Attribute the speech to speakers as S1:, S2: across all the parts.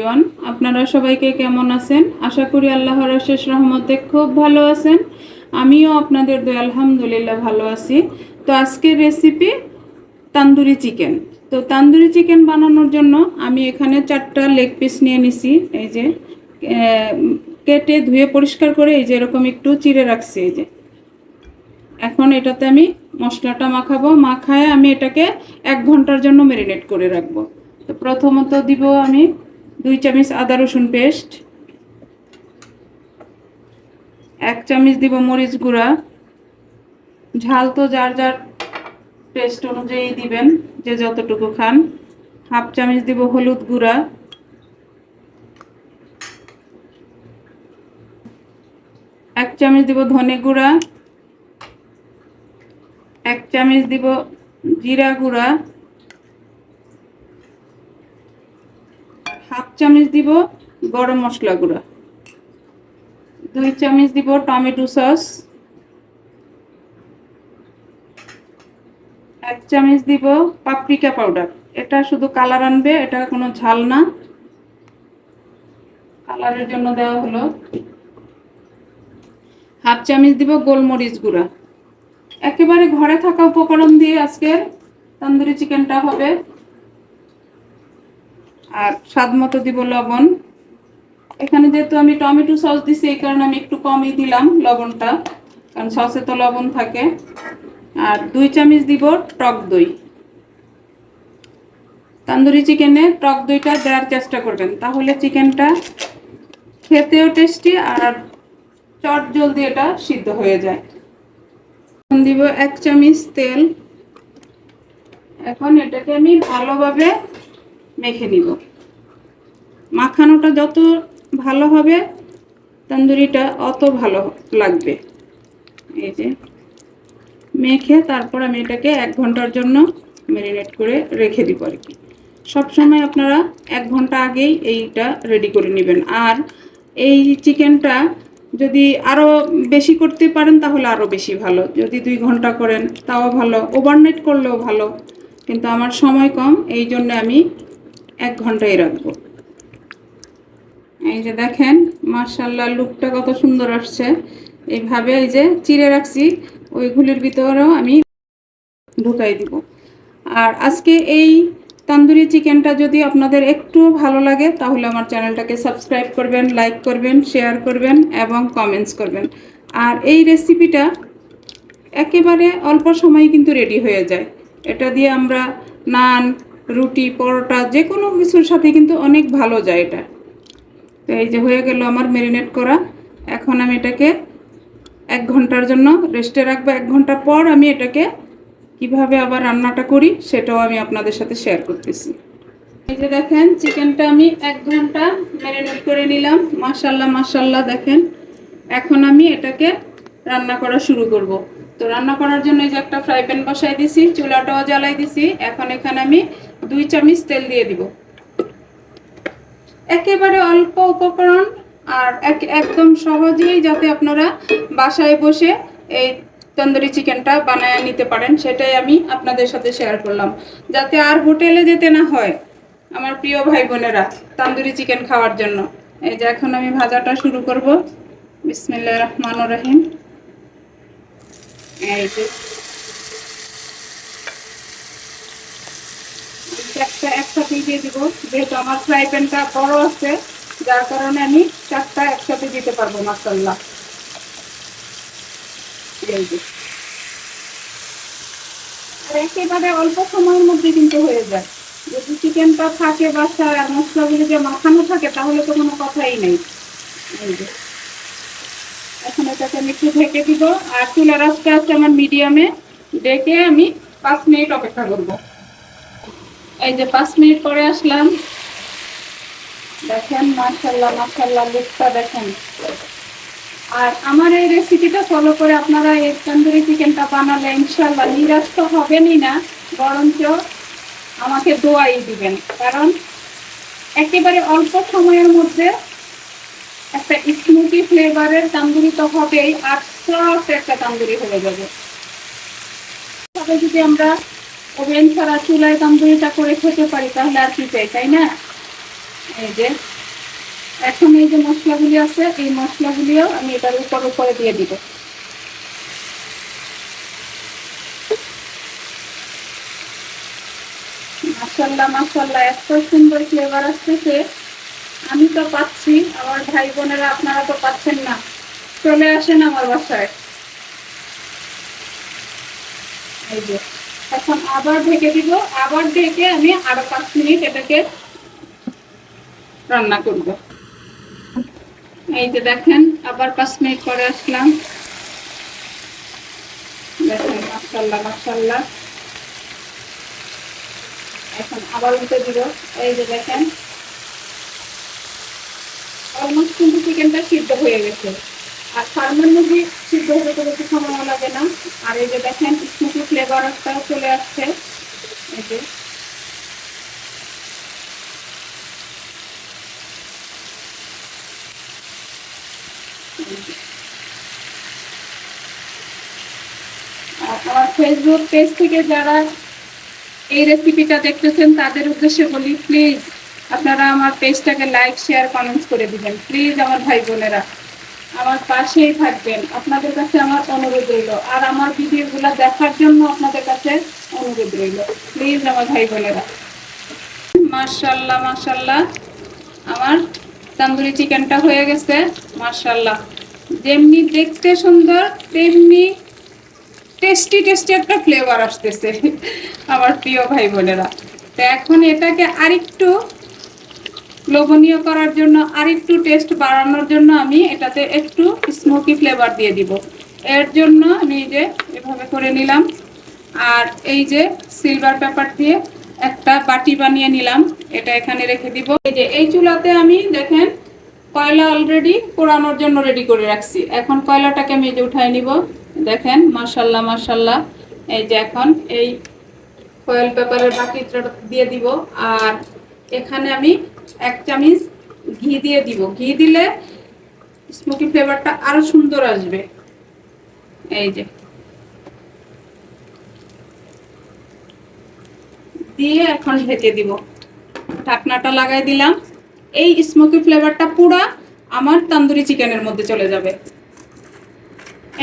S1: Everyone, আপনারা সবাইকে কেমন আছেন? আশা করি আল্লাহর শেষ রহমতে খুব ভালো আছেন। আমিও আপনাদের দয়া আলহামদুলিল্লাহ ভালো আছি। তো আজকের রেসিপি তান্দুরি চিকেন তো তান্দুরি চিকেন বানানোর জন্য আমি এখানে চারটা লেগ পিস নিয়ে নিছি। এই যে কেটে ধুয়ে পরিষ্কার করে এই যে এরকম একটু চিড়ে রাখছি এই যে। এখন এটাতে আমি মশলাটা মাখাবো। মাখায় আমি এটাকে এক ঘণ্টার জন্য ম্যারিনেট করে রাখব। তো প্রথমত দিব আমি দুই চামচ আদা রসুন পেস্ট, এক চামচ দিব মরিচ গুঁড়া। ঝাল তো যার যার টেস্ট অনুযায়ী দিবেন, যে যতটুকু খান। হাফ চামচ দিব হলুদ গুঁড়া। এক চামচ দিব ধনে গুঁড়া। এক চামচ দিব জিরা গুঁড়া হাফ চামচ দিব গরম মশলা গুঁড়া। দুই চামচ দিব টমেটো সস। এক চামচ দিব পাপরিকা পাউডার। এটা শুধু কালার আনবে এটা কোনো ঝাল না। কালারের জন্য দেওয়া হলো হাফ চামচ দিব গোলমরিচ গুঁড়া। একেবারে ঘরে থাকা উপকরণ দিয়ে আজকের তন্দুরি চিকেনটা হবে। আর স্বাদ মতো দিব লবণ। এখানে যেহেতু আমি টমেটো সস দিছি, এই কারণে আমি একটু কমই দিলাম লবণটা, কারণ সসে তো লবণ থাকে। আর দুই চামচ দিব টক দই। তান্দুরি চিকেনে টক দইটা দেওয়ার চেষ্টা করবেন, তাহলে চিকেনটা খেতেও টেস্টি আর চট জলদি এটা সিদ্ধ হয়ে যায়। দিব এক চামচ তেল। এখন এটাকে আমি ভালোভাবে মেখে নিব। মাখানোটা যত ভালো হবে, তন্দুরিটা অত ভালো লাগবে। এই যে মেখে তারপর আমি এটাকে এক ঘণ্টার জন্য ম্যারিনেট করে রেখে দিব আর কি। সবসময় আপনারা এক ঘণ্টা আগেই এইটা রেডি করে নেবেন। আর এই চিকেনটা যদি আরও বেশি করতে পারেন, তাহলে আরও বেশি ভালো। যদি দুই ঘণ্টা করেন, তাও ভালো। ওভারনাইট করলেও ভালো। কিন্তু আমার সময় কম, এই জন্য আমি এক ঘন্টাই রাখব। এই যে দেখেন মার্শাল্লাহ লুকটা কত সুন্দর আসছে। এইভাবে এই যে চিড়ে রাখছি ওইগুলির ভিতরেও আমি ঢুকাই দিব। আর আজকে এই তান্দুরি চিকেনটা যদি আপনাদের একটু ভালো লাগে, তাহলে আমার চ্যানেলটাকে সাবস্ক্রাইব করবেন, লাইক করবেন, শেয়ার করবেন এবং কমেন্টস করবেন। আর এই রেসিপিটা একেবারে অল্প সময়ে কিন্তু রেডি হয়ে যায়। এটা দিয়ে আমরা নান রুটি, পরোটা যে কোনো কিছুর সাথে কিন্তু অনেক ভালো যায় এটা। তো এই যে হয়ে গেল আমার ম্যারিনেট করা। এখন আমি এটাকে এক ঘণ্টার জন্য রেস্টে রাখব। এক ঘণ্টা পর আমি এটাকে কীভাবে আবার রান্নাটা করি সেটাও আমি আপনাদের সাথে শেয়ার করতেছি। এই যে দেখেন চিকেনটা আমি এক ঘণ্টা ম্যারিনেট করে নিলাম। মাসাল্লাহ মাসাল্লাহ দেখেন। এখন আমি এটাকে রান্না করা শুরু করব। তো রান্না করার জন্য এই যে একটা ফ্রাই প্যান বসাই দিছি, চুলাটাও জ্বালাই দিছি। এখন এখানে আমি দুই চামচ তেল দিয়ে দিব। একেবারে অল্প উপকরণ আর এক, একদম সহজেই যাতে আপনারা বাসায় বসে এই তন্দুরি চিকেনটা বানায় নিতে পারেন, সেটাই আমি আপনাদের সাথে শেয়ার করলাম। যাতে আর হোটেলে যেতে না হয়, আমার প্রিয় ভাই বোনেরা তন্দুরি চিকেন খাওয়ার জন্য। এই যে এখন আমি ভাজাটা শুরু করব। বিসমিল্লা রহমান রহিম। এই যে একটা দিয়ে দিব। যেহেতু আমার ফ্রাই প্যানটা বড় আছে, যার কারণে আমি চারটা একসাথে দিতে পারব আর একেবারে অল্প সময়ের মধ্যে কিন্তু হয়ে যায়। যদি চিকেনটা থাকে বাসায় আর মশলাগুলো যে মাখানো থাকে, তাহলে তো কোনো কথাই নেই। এখন এটাকে আমি একটু ঢেকে দিব। আর চুলার আজকে আছে আমার মিডিয়ামে ডেকে আমি পাঁচ মিনিট অপেক্ষা করব। এই যে পাঁচ মিনিট পরে আসলাম। দেখেন মার্শাল্লাহ মার্শাল্লাহ লুকটা দেখেন। আর আমার এই রেসিপিটা ফলো করে আপনারা এই তন্দুরি চিকেনটা বানালে ইনশাল্লাহ নিরাশ তো হবেনই না, বরঞ্চ আমাকে দোয়াই দিবেন। কারণ একেবারে অল্প সময়ের মধ্যে একটা স্মুথি ফ্লেভারের তান্দুরি তো হবেই, আর সফট একটা তান্দুরি হয়ে যাবে। তবে যদি আমরা ওভেন ছাড়া চুলায় তন্দুরিটা করে খেতে পারি, তাহলে আর কি চাই, তাই না? এই যে, এখন এই যে মশলাগুলি আছে, এই মশলাগুলিও আমি এটার উপর উপরে দিয়ে দিব। মাসাল্লাহ মাসাল্লাহ এত সুন্দর ফ্লেভার আসতেছে। আমি তো পাচ্ছি, আমার ভাই বোনেরা আপনারা তো পাচ্ছেন না। চলে আসেন আমার বাসায়। এই যে। এখন আবার ঢেকে দিব। আবার ঢেকে আমি আরও পাঁচ মিনিট এটাকে রান্না করব। এই যে দেখেন, আবার পাঁচ মিনিট পরে আসলাম। দেখেন মাসাল্লাহ মাসাল্লাহ এখন আবার উল্টে দিব। এই যে দেখেন অলমোস্ট কিন্তু চিকেনটা সিদ্ধ হয়ে গেছে। আর ফার্মের মুরগি সিদ্ধ হতে তো বেশি সময় লাগে না। আর এই যে দেখেন স্মোকি ফ্লেভারটাও চলে আসছে। এই আমার ফেসবুক পেজ থেকে যারা এই রেসিপিটা দেখতেছেন, তাদের উদ্দেশ্যে বলি প্লিজ আপনারা আমার পেজটাকে লাইক শেয়ার কমেন্টস করে দিবেন। প্লিজ আমার ভাই বোনেরা। আমার পাশেই থাকবেন। আপনাদের কাছে আমার অনুরোধ রইল। আর আমার ভিডিওগুলো দেখার জন্য আপনাদের কাছে অনুরোধ রইল। প্লিজ আমার ভাই বোনেরা। মার্শাল্লাহ মার্শাল্লাহ আমার তান্দুরি চিকেনটা হয়ে গেছে। মার্শাল্লাহ যেমনি দেখতে সুন্দর, তেমনি টেস্টি টেস্টি একটা ফ্লেভার আসতেছে। আমার প্রিয় ভাই বোনেরা। তো এখন এটাকে আরেকটু লোভনীয় করার জন্য আরেকটু টেস্ট বাড়ানোর জন্য আমি এটাতে একটু স্মোকি ফ্লেভার দিয়ে দিব। এর জন্য আমি এই যে এভাবে করে নিলাম। আর এই যে সিলভার পেপার দিয়ে একটা বাটি বানিয়ে নিলাম। এটা এখানে রেখে দিব। এই যে এই চুলাতে আমি দেখেন কয়লা অলরেডি পোড়ানোর জন্য রেডি করে রাখছি। এখন কয়লাটাকে আমি যে উঠাই নিব। দেখেন মার্শাল্লাহ মার্শাল্লাহ এই যে এখন এই ফয়েল পেপারের বাকিটা দিয়ে দিব। আর এখানে আমি এক চামচ ঘি দিয়ে দিব। ঘি দিলে স্মোকি ফ্লেভারটা আরও সুন্দর আসবে। এই যে। দিয়ে এখন ঢেকে দিব। ঢাকনাটা লাগাই দিলাম। এই স্মোকি ফ্লেভারটা পুরা আমার তান্দুরি চিকেনের মধ্যে চলে যাবে।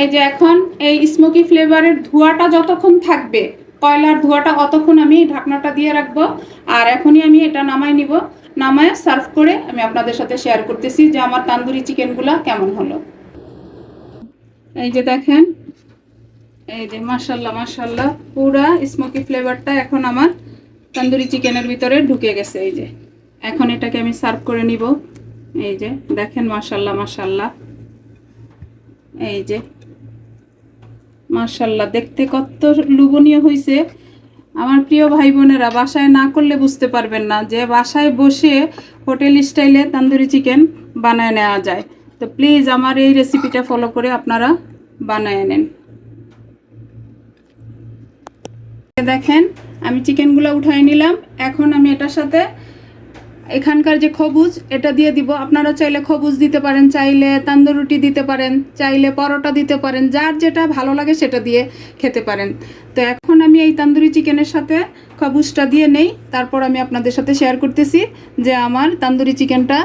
S1: এই যে এখন এই স্মোকি ফ্লেভারের ধোঁয়াটা যতক্ষণ থাকবে, কয়লার ধোঁয়াটা অতক্ষণ আমি ঢাকনাটা দিয়ে রাখব। আর এখনই আমি এটা নামাই নিব। নামায় সার্ভ করে আমি আপনাদের সাথে শেয়ার করতেছি যে আমার তান্দুরি চিকেনগুলো কেমন হলো। এই যে দেখেন, এই যে মাসাল্লাহ মাসাল্লাহ পুরা স্মোকি ফ্লেভারটা এখন আমার তান্দুরি চিকেনের ভিতরে ঢুকে গেছে, এই যে। এখন এটাকে আমি সার্ভ করে নিব, এই যে, দেখেন মাসাল্লাহ মাসাল্লাহ এই যে মার্শাল্লাহ দেখতে কত লোভনীয় হয়েছে আমার প্রিয় ভাই বোনেরা বাসায় না করলে বুঝতে পারবেন না যে বাসায় বসে হোটেল স্টাইলে তান্দুরি চিকেন বানায় নেওয়া যায়। তো প্লিজ আমার এই রেসিপিটা ফলো করে আপনারা বানায় নেন। দেখেন, আমি চিকেনগুলো উঠাই নিলাম। এখন আমি এটার সাথে এখানকার যে খবুজ, এটা দিয়ে দিব। আপনারা চাইলে খবুজ দিতে পারেন, চাইলে তান্দুর রুটি দিতে পারেন, চাইলে পরোটা দিতে পারেন, যার যেটা ভালো লাগে সেটা দিয়ে খেতে পারেন। তো এখন আমি এই তান্দুরি চিকেনের সাথে খবুজটা দিয়ে নেই। তারপর আমি আপনাদের সাথে শেয়ার করতেছি যে আমার তান্দুরি চিকেনটা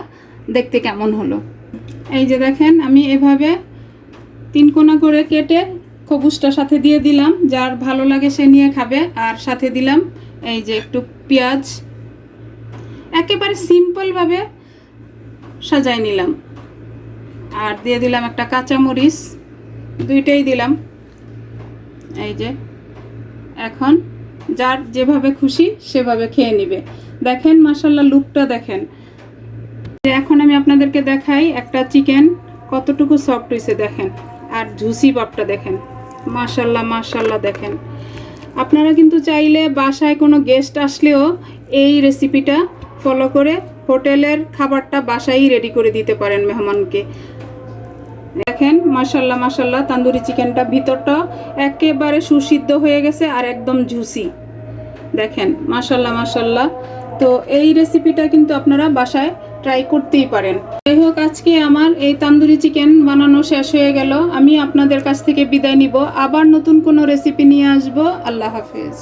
S1: দেখতে কেমন হলো। এই যে দেখেন, আমি এভাবে তিন কোনা করে কেটে খবুজটা সাথে দিয়ে দিলাম। যার ভালো লাগে সে নিয়ে খাবে। আর সাথে দিলাম এই যে একটু পেঁয়াজ একেবারে সিম্পলভাবে সাজাই নিলাম। আর দিয়ে দিলাম একটা কাঁচা মরিচ দুইটাই দিলাম। এই যে, এখন যার যেভাবে খুশি সেভাবে খেয়ে নিবে। দেখেন মাসাল্লাহ লুকটা দেখেন। এখন আমি আপনাদেরকে দেখাই একটা চিকেন, কতটুকু সফট হয়েছে দেখেন। আর ঝুসি বাপটা দেখেন। মাশাল্লাহ মাশাল্লাহ দেখেন। আপনারা কিন্তু চাইলে বাসায় কোনো গেস্ট আসলেও এই রেসিপিটা ফলো করে হোটেলের খাবারটা বাসায় রেডি করে দিতে পারেন মেহমানকে। দেখেন, মাশাল্লাহ মাশাল্লাহ, তান্দুরি চিকেনটা ভিতরটা একেবারে সুসিদ্ধ হয়ে গেছে আর একদম ঝুসি দেখেন, মাশাল্লাহ মাশাল্লাহ। তো এই রেসিপিটা কিন্তু আপনারা বাসায় ট্রাই করতেই পারেন। যাই হোক, আজকে আমার এই তান্দুরি চিকেন বানানো শেষ হয়ে গেল। আমি আপনাদের কাছ থেকে বিদায় নিব। আবার নতুন কোনো রেসিপি নিয়ে আসব। আল্লাহ হাফেজ।